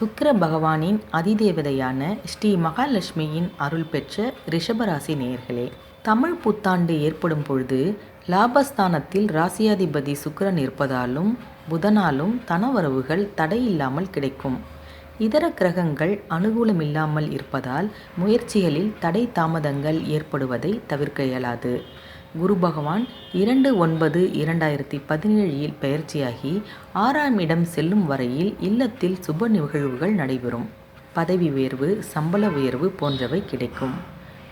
சுக்கிர பகவானின் அதிதேவதையான ஸ்ரீ மகாலட்சுமியின் அருள் பெற்ற ரிஷபராசி நேயர்களே தமிழ் புத்தாண்டு ஏற்படும் பொழுது லாபஸ்தானத்தில் ராசியாதிபதி சுக்கிரன் இருப்பதாலும் புதனாலும் தனவரவுகள் தடையில்லாமல் கிடைக்கும். இதர கிரகங்கள் அனுகூலமில்லாமல் இருப்பதால் முயற்சிகளில் தடை தாமதங்கள் ஏற்படுவதை தவிர்க்க இயலாது. குரு பகவான் இரண்டு ஒன்பது இரண்டாயிரத்தி பதினேழில் பயிற்சியாகி ஆறாம் இடம் செல்லும் வரையில் இல்லத்தில் சுப நிகழ்வுகள் நடைபெறும். பதவி உயர்வு சம்பள உயர்வு போன்றவை கிடைக்கும்.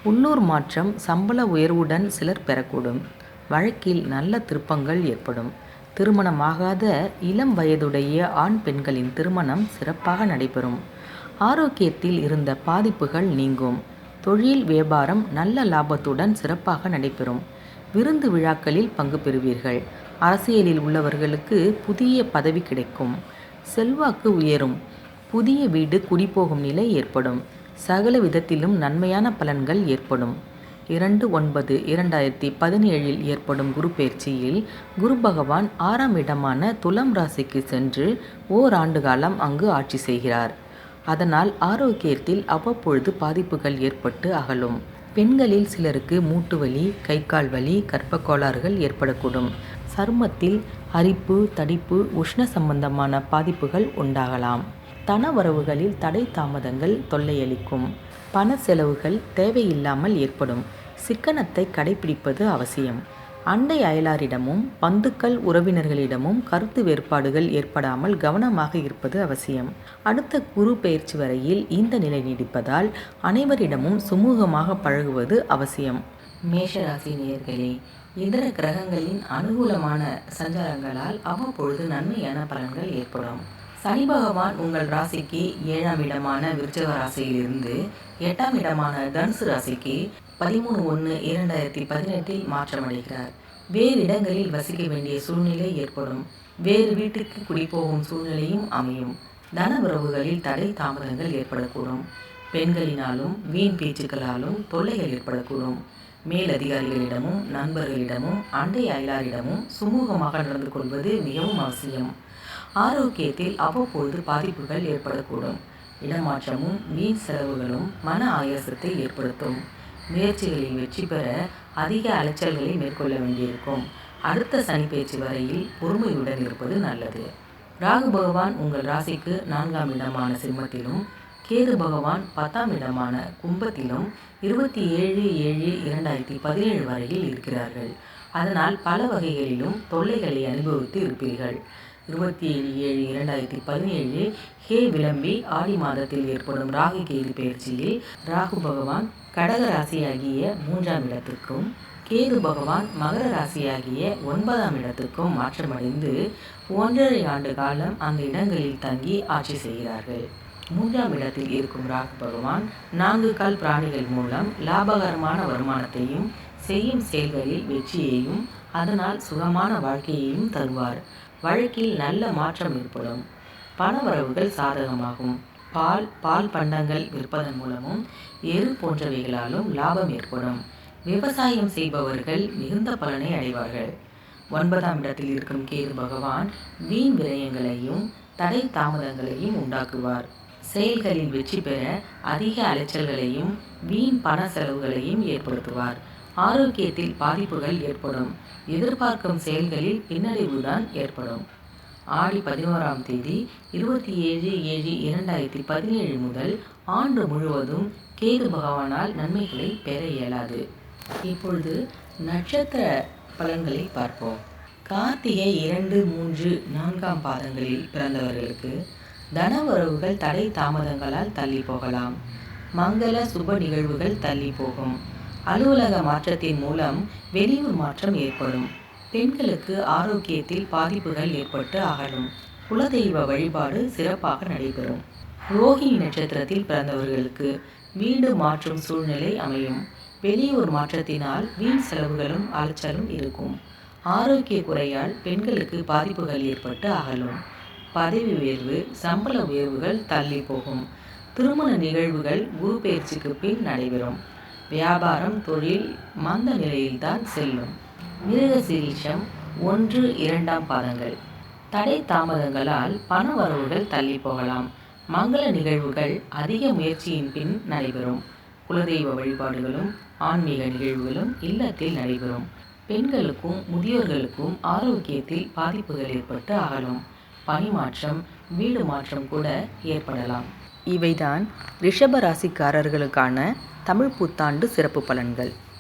உள்ளூர் மாற்றம் சம்பள உயர்வுடன் சிலர் பெறக்கூடும். வழக்கில் நல்ல திருப்பங்கள் ஏற்படும். திருமணமாகாத இளம் வயதுடைய ஆண் பெண்களின் திருமணம் சிறப்பாக நடைபெறும். ஆரோக்கியத்தில் இருந்த பாதிப்புகள் நீங்கும். தொழில் வியாபாரம் நல்ல லாபத்துடன் சிறப்பாக நடைபெறும். விருந்து விழாக்களில் பங்கு பெறுவீர்கள். அரசியலில் உள்ளவர்களுக்கு புதிய பதவி கிடைக்கும். செல்வாக்கு உயரும். புதிய வீடு குடிபோகும் நிலை ஏற்படும். சகல விதத்திலும் நன்மையான பலன்கள் ஏற்படும். இரண்டு ஒன்பது இரண்டாயிரத்தி பதினேழில் ஏற்படும் குரு பயிற்சியில் குரு பகவான் ஆறாம் இடமான துலாம் ராசிக்கு சென்று ஓராண்டு காலம் அங்கு ஆட்சி செய்கிறார். அதனால் ஆரோக்கியத்தில் அவ்வப்பொழுது பாதிப்புகள் ஏற்பட்டு அகலும். பெண்களில் சிலருக்கு மூட்டு வலி கை கால் வலி கர்ப்ப கோளாறுகள் ஏற்படக்கூடும். சருமத்தில் அரிப்பு தடிப்பு உஷ்ண சம்பந்தமான பாதிப்புகள் உண்டாகலாம். தன வரவுகளில் தடை தாமதங்கள் தொல்லையளிக்கும். பண செலவுகள் தேவையில்லாமல் ஏற்படும். சிக்கனத்தை கடைபிடிப்பது அவசியம். அண்டை அயலாரிடமும் பந்துக்கள் உறவினர்களிடமும் கருத்து வேறுபாடுகள் ஏற்படாமல் கவனமாக இருப்பது அவசியம். அடுத்த குரு பயிற்சி வரையில் இந்த நிலை நீடிப்பதால் அனைவரிடமும் சுமூகமாக பழகுவது அவசியம். மேஷராசி நேர்களே இதர கிரகங்களின் அனுகூலமான சஞ்சாரங்களால் அவ்வப்பொழுது நன்மையான பலன்கள் ஏற்படும். சனி பகவான் உங்கள் ராசிக்கு ஏழாம் இடமான விருச்சக ராசியிலிருந்து எட்டாம் இடமான தனுசு ராசிக்கு பதிமூணு ஒன்று இரண்டாயிரத்தி பதினெட்டில் மாற்றமடைகிறார். வேறு இடங்களில் வசிக்க வேண்டிய சூழ்நிலை ஏற்படும். வேறு வீட்டுக்கு குடிபோகும் சூழ்நிலையும் அமையும். தன உறவுகளில் தடை தாமதங்கள் ஏற்படக்கூடும். பெண்களினாலும் வீண் பேச்சுக்களாலும் தொல்லைகள் ஏற்படக்கூடும். மேலதிகாரிகளிடமும் நண்பர்களிடமும் அண்டை அயலாரிடமும் சுமூகமாக நடந்து கொள்வது மிகவும் அவசியம். ஆரோக்கியத்தில் அவ்வப்போது பாதிப்புகள் ஏற்படக்கூடும். இடமாற்றமும் வீண் செலவுகளும் மன ஆயாசத்தை ஏற்படுத்தும். முயற்சிகளில் வெற்றி பெற அதிக அலைச்சல்களை மேற்கொள்ள வேண்டியிருக்கும். அடுத்த சனி பேச்சு வரையில் பொறுமையுடன் இருப்பது நல்லது. ராகு பகவான் உங்கள் ராசிக்கு நான்காம் இடமான சிம்மத்திலும் கேது பகவான் பத்தாம் இடமான கும்பத்திலும் இருபத்தி ஏழு ஏழு இரண்டாயிரத்தி பதினேழு வரையில் இருக்கிறார்கள். அதனால் பல வகைகளிலும் தொல்லைகளை அனுபவித்து இருப்பீர்கள். இருபத்தி ஏழு ஏழு இரண்டாயிரத்தி பதினேழு ஹே விளம்பி ஆடி மாதத்தில் ஏற்படும் ராகு கேது பயிற்சியில் ராகு பகவான் கடக ராசியாகிய மூன்றாம் இடத்திற்கும் கேது பகவான் மகர ராசியாகிய ஒன்பதாம் இடத்திற்கும் மாற்றமடைந்து ஒன்றரை ஆண்டு காலம் அந்த இடங்களில் தங்கி ஆட்சி செய்கிறார்கள். மூன்றாம் இடத்தில் இருக்கும் ராகு பகவான் நான்கு கால் பிராணிகள் மூலம் லாபகரமான வருமானத்தையும் செய்யும் செயல்களில் வெற்றியையும் அதனால் சுகமான வாழ்க்கையையும் தருவார். வழக்கில் நல்ல மாற்றம் ஏற்படும். பணவரவுகள் சாதகமாகும். பால் பால் பண்டங்கள் விற்பதன் மூலமும் எரு போன்றவைகளாலும் லாபம் ஏற்படும். விவசாயம் செய்பவர்கள் மிகுந்த பலனை அடைவார்கள். ஒன்பதாம் இடத்தில் இருக்கும் கேது பகவான் வீண் விரயங்களையும் தடை தாமதங்களையும் உண்டாக்குவார். செயல்களில் வெற்றி பெற அதிக அலைச்சல்களையும் வீண் பண செலவுகளையும் ஏற்படுத்துவார். ஆரோக்கியத்தில் பாதிப்புகள் ஏற்படும். எதிர்பார்க்கும் செயல்களில் பின்னடைவுதான் ஏற்படும். ஆடி பதினோராம் தேதி இருபத்தி ஏழு ஏழு இரண்டாயிரத்தி பதினேழு முதல் ஆண்டு முழுவதும் கேது பகவானால் நன்மைகளை பெற இயலாது. இப்பொழுது நட்சத்திர பலன்களை பார்ப்போம். கார்த்திகை இரண்டு மூன்று நான்காம் பாதங்களில் பிறந்தவர்களுக்கு தனவரவுகள் தடை தாமதங்களால் தள்ளி போகலாம். மங்கள சுப நிகழ்வுகள் தள்ளி போகும். அலுவலக மாற்றத்தின் மூலம் வெளியூர் மாற்றம் ஏற்படும். பெண்களுக்கு ஆரோக்கியத்தில் பாதிப்புகள் ஏற்பட்டு அகலும். குலதெய்வ வழிபாடு சிறப்பாக நடைபெறும். ரோஹிணி நட்சத்திரத்தில் பிறந்தவர்களுக்கு வீடு மாற்றும் சூழ்நிலை அமையும். வெளியூர் மாற்றத்தினால் வீண் செலவுகளும் அலைச்சலும் இருக்கும். ஆரோக்கிய குறையால் பெண்களுக்கு பாதிப்புகள் ஏற்பட்டு அகலும். பதவி உயர்வு சம்பள உயர்வுகள் தள்ளி போகும். திருமண நிகழ்வுகள் குரு பயிற்சிக்கு பின் நடைபெறும். வியாபாரம் தொழில் மந்த நிலையில்தான் செல்லும். மிருக சீரிஷம் ஒன்று இரண்டாம் பாதங்கள். தடை தாமதங்களால் பண வரவுகள் தள்ளி போகலாம். மங்கள நிகழ்வுகள் அதிக முயற்சியின் பின் நடைபெறும். குலதெய்வ வழிபாடுகளும் ஆன்மீக நிகழ்வுகளும் இல்லத்தில் நடைபெறும். பெண்களுக்கும் முதியோர்களுக்கும் ஆரோக்கியத்தில் பாதிப்புகள் ஏற்பட்டு அகலும். பணிமாற்றம் வீடு மாற்றம் கூட ஏற்படலாம். இவைதான் ரிஷப ராசிக்காரர்களுக்கான தமிழ் புத்தாண்டு சிறப்பு பலன்கள்.